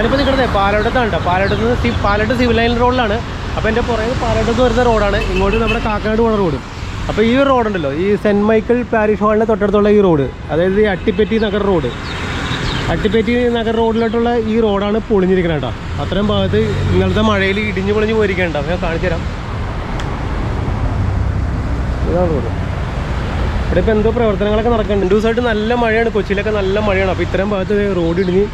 ഞാനിപ്പോൾ നിൽക്കുന്നത് പാലോട്ടത്താണ് പാലോട്ടത്ത് നിന്ന് സി പാലോട്ട് സിവിൽ ലൈൻ റോഡിലാണ് അപ്പോൾ എന്റെ പുറകെ പാലോട്ടത്ത് വരുന്ന റോഡാണ് ഇങ്ങോട്ട് നമ്മുടെ കാക്കനാട് പോണ റോഡ് അപ്പോൾ ഈ റോഡുണ്ടല്ലോ ഈ സെന്റ് മൈക്കിൾ പാരിഷ് ഹാളിന്റെ തൊട്ടടുത്തുള്ള ഈ റോഡ് അതായത് ഈ അട്ടിപ്പെറ്റി നഗർ റോഡ് അട്ടിപ്പെറ്റി നഗർ റോഡിലോട്ടുള്ള ഈ റോഡാണ് പൊളിഞ്ഞിരിക്കുന്നത് കേട്ടോ. അത്രയും ഭാഗത്ത് ഇന്നലത്തെ മഴയിൽ ഇടിഞ്ഞു പൊളിഞ്ഞ് പോയിരിക്കണ്ട ഞാൻ കാണിച്ചു തരാം. ഇതാണ് റോഡ് ഇവിടെ ഇപ്പോൾ എന്തോ പ്രവർത്തനങ്ങളൊക്കെ നടക്കുന്നുണ്ട്. ദിവസമായിട്ട് നല്ല മഴയാണ്. കൊച്ചിയിലൊക്കെ നല്ല മഴയാണ്. അപ്പോൾ ഇത്രയും ഭാഗത്ത് റോഡ് ഇടിഞ്ഞ്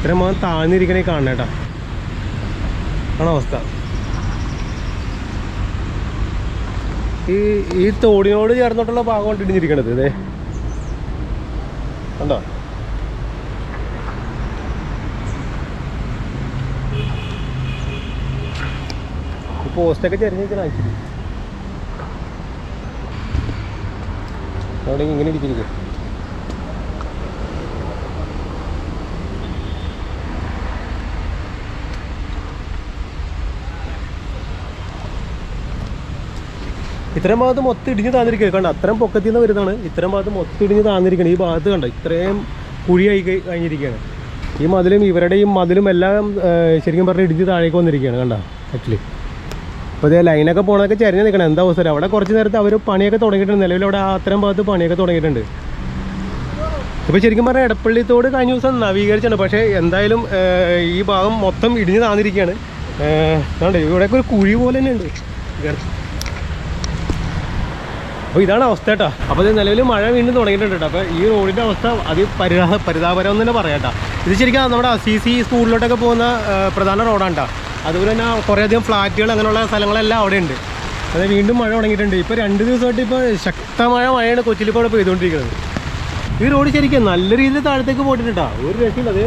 ഇത്രയും ഭാഗം താഴ്ന്നിരിക്കണേ കാണണം ആണ് അവസ്ഥ? ഈ ഈ തോടിനോട് ചേർന്നിട്ടുള്ള ഭാഗമാണ് ഇടിഞ്ഞിരിക്കണത് ഇതേ. കണ്ടോ? പോസ്റ്റൊക്കെ ചെറിഞ്ഞിരിക്കണം ആക്ച്വലി അവിടെ ഇങ്ങനെ ഇരിക്കുന്നത് ഇത്രയും ഭാഗത്ത് മൊത്തം ഇടിഞ്ഞ് താന്നിരിക്കുക കണ്ട അത്രയും പൊക്കത്തിൽ നിന്ന് വരുന്നതാണ്. ഇത്രയും ഭാഗത്ത് മൊത്തം ഇടിഞ്ഞ് താന്നിരിക്കണം ഈ ഭാഗത്ത് കണ്ട ഇത്രയും കുഴിയായി കഴിഞ്ഞിരിക്കുകയാണ്. ഈ മതിലും ഇവരുടെ ഈ മതിലും എല്ലാം ശരിക്കും പറഞ്ഞാൽ ഇടിഞ്ഞ് താഴേക്ക് വന്നിരിക്കുകയാണ്. കണ്ട ആക്ച്വലി അപ്പോൾ ഇതേ ലൈനൊക്കെ പോകണതൊക്കെ ചരിഞ്ഞ് നിൽക്കണം. എന്താ അവസരം അവിടെ കുറച്ച് നേരത്തെ അവർ പണിയൊക്കെ തുടങ്ങിയിട്ടുണ്ട്. നിലവിൽ അവിടെ അത്രയും ഭാഗത്ത് പണിയൊക്കെ തുടങ്ങിയിട്ടുണ്ട്. ഇപ്പോൾ ശരിക്കും പറഞ്ഞാൽ എടപ്പള്ളിത്തോട് കഴിഞ്ഞ ദിവസം നവീകരിച്ചാണ് പക്ഷേ എന്തായാലും ഈ ഭാഗം മൊത്തം ഇടിഞ്ഞ് താന്നിരിക്കുകയാണ്. ഇവിടെയൊക്കെ ഒരു കുഴി പോലെ തന്നെ ഉണ്ട് അപ്പോൾ ഇതാണ് അവസ്ഥ കേട്ടോ. അപ്പോൾ ഇത് നിലവിൽ മഴ വീണ്ടും തുടങ്ങിയിട്ടുണ്ട് കേട്ടോ. അപ്പോൾ ഈ റോഡിന്റെ അവസ്ഥ അത് പരിതാ പരിതാപരം എന്ന് തന്നെ പറയാം ഇത് ശരിക്കും നമ്മുടെ സി സി സ്കൂളിലോട്ടൊക്കെ പോകുന്ന പ്രധാന റോഡാണ് കേട്ടോ. അതുപോലെ തന്നെ കുറേയധികം ഫ്ലാറ്റുകൾ അങ്ങനെയുള്ള സ്ഥലങ്ങളെല്ലാം അവിടെ ഉണ്ട്. അത് വീണ്ടും മഴ തുടങ്ങിയിട്ടുണ്ട്. ഇപ്പോൾ രണ്ട് ദിവസമായിട്ട് ഇപ്പോൾ ശക്തമായ മഴയാണ് കൊച്ചിയിൽ ഇപ്പോൾ ഇവിടെ പെയ്തുകൊണ്ടിരിക്കുന്നത്. ഈ റോഡ് ശരിക്കും നല്ല രീതിയിൽ താഴത്തേക്ക് പോയിട്ടുണ്ട് ഒരു രക്ഷയില്ല. അത്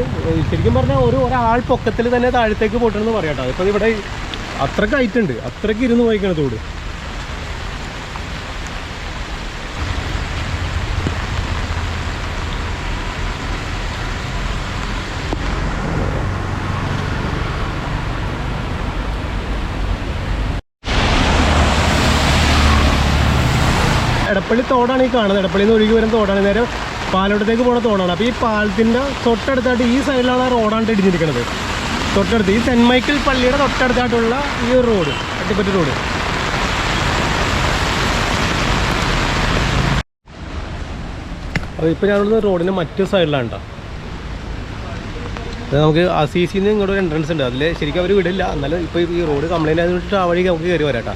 ശരിക്കും പറഞ്ഞാൽ ഒരു ഒരാൾ പൊക്കത്തിൽ തന്നെ താഴത്തേക്ക് പോയിട്ടുണ്ടെന്ന് പറയാം കേട്ടോ. ഇപ്പോൾ ഇവിടെ അത്രയ്ക്ക് ആയിട്ടുണ്ട്. അത്രയ്ക്ക് ഇരുന്ന് പോയിക്കണം തോട്. എടപ്പള്ളി തോടാണ് ഈ കാണുന്നത്. എടപ്പള്ളിയിൽ നിന്ന് ഒഴുകി വരുന്ന തോടാണ്. നേരെ പാലോട്ടത്തേക്ക് പോകുന്ന തോടാണ്. അപ്പോൾ ഈ പാലത്തിന്റെ തൊട്ടടുത്തായിട്ട് ഈ സൈഡിലാണ് ആ റോഡാണ് ഇടിഞ്ഞിരിക്കുന്നത്. തൊട്ടടുത്ത് ഈ സെന്റ് മൈക്കിൾ പള്ളിയുടെ തൊട്ടടുത്തായിട്ടുള്ള ഈ ഒരു റോഡ് അട്ടിപ്പറ്റി റോഡ്. അപ്പോൾ ഇപ്പോൾ ഞാനുള്ള റോഡിന്റെ മറ്റു സൈഡിലാണ് കേട്ടോ നമുക്ക് അസീസിൽ നിന്ന് ഇങ്ങോട്ട് ഒരു എൻട്രൻസ് ഉണ്ട്. അതിൽ ശരിക്കും അവർ വിടില്ല. എന്നാലും ഇപ്പോൾ ഈ റോഡ് കംപ്ലൈന്റ് ആയതുകൊണ്ട് ആ വഴി നമുക്ക് കയറി വരാം കേട്ടോ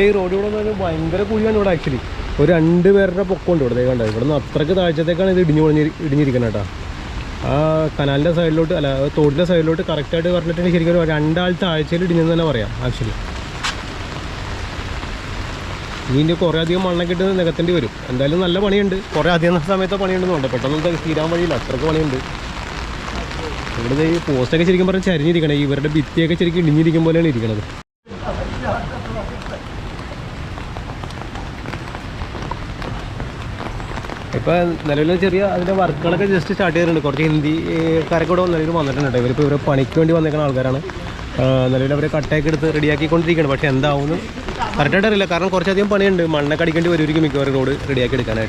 ഈ റോഡ് കൂടെ വന്നാൽ ഭയങ്കര കുഴിയാണ് ഇവിടെ ആക്ച്വലി ഒരു രണ്ട് പേരുടെ പൊക്കമുണ്ട് ഇവിടെ. കണ്ടത് കണ്ടോ ഇവിടെ നിന്ന് അത്രയ്ക്ക് താഴ്ചത്തേക്കാണ് ഇത് ഇടിഞ്ഞു പൊളിഞ്ഞ് ഇടിഞ്ഞിരിക്കുന്നത് കേട്ടോ. ആ കനാലിന്റെ സൈഡിലോട്ട് അല്ല തോടിന്റെ സൈഡിലോട്ട് കറക്റ്റായിട്ട് പറഞ്ഞിട്ടുണ്ടെങ്കിൽ ശരിക്കും ഒരു രണ്ടാൾ താഴ്ചയിൽ ഇടിഞ്ഞെന്ന് തന്നെ പറയാം ആക്ച്വലി ഇതിന്റെ കുറേ അധികം മണ്ണൊക്കെ ഇട്ട് നികത്തേണ്ടി വരും. എന്തായാലും നല്ല പണിയുണ്ട്. കുറേ അധികം സമയത്തെ പണിയുണ്ടെന്നുണ്ട് പെട്ടെന്ന് തീരാൻ വഴിയില്ല. അത്രയ്ക്ക് പണിയുണ്ട്. ഇവിടെ ഈ പോസ്റ്റൊക്കെ ശരിക്കും പറഞ്ഞാൽ ചരിഞ്ഞിരിക്കണേ. ഇവരുടെ ഭിത്തിയൊക്കെ ശരിക്കും ഇടിഞ്ഞിരിക്കും പോലെയാണ് ഇരിക്കുന്നത് ഇപ്പോൾ നിലവിൽ ചെറിയ അതിന്റെ വർക്കുകളൊക്കെ ജസ്റ്റ് സ്റ്റാർട്ട് ചെയ്തിട്ടുണ്ട്. കുറച്ച് ഹിന്ദിക്കാരൊക്കെ ഇവിടെ നിലവിൽ വന്നിട്ടുണ്ട് ഇവരിപ്പോൾ ഇവരെ പണിക്ക് വേണ്ടി വന്നേക്കുന്ന ആൾക്കാരാണ്. നിലവിൽ അവരെ കട്ടയൊക്കെ എടുത്ത് റെഡിയാക്കിക്കൊണ്ടിരിക്കുകയാണ്. പക്ഷേ എന്താവുമെന്ന് കറക്റ്റായിട്ട് അറിയില്ല. കാരണം കുറച്ചധികം പണിയുണ്ട്. മണ്ണൊക്കെ അടിക്കേണ്ടി വരുമായിരിക്കും മിക്കവാറും റോഡ് റെഡിയാക്കി എടുക്കാനായിട്ട്.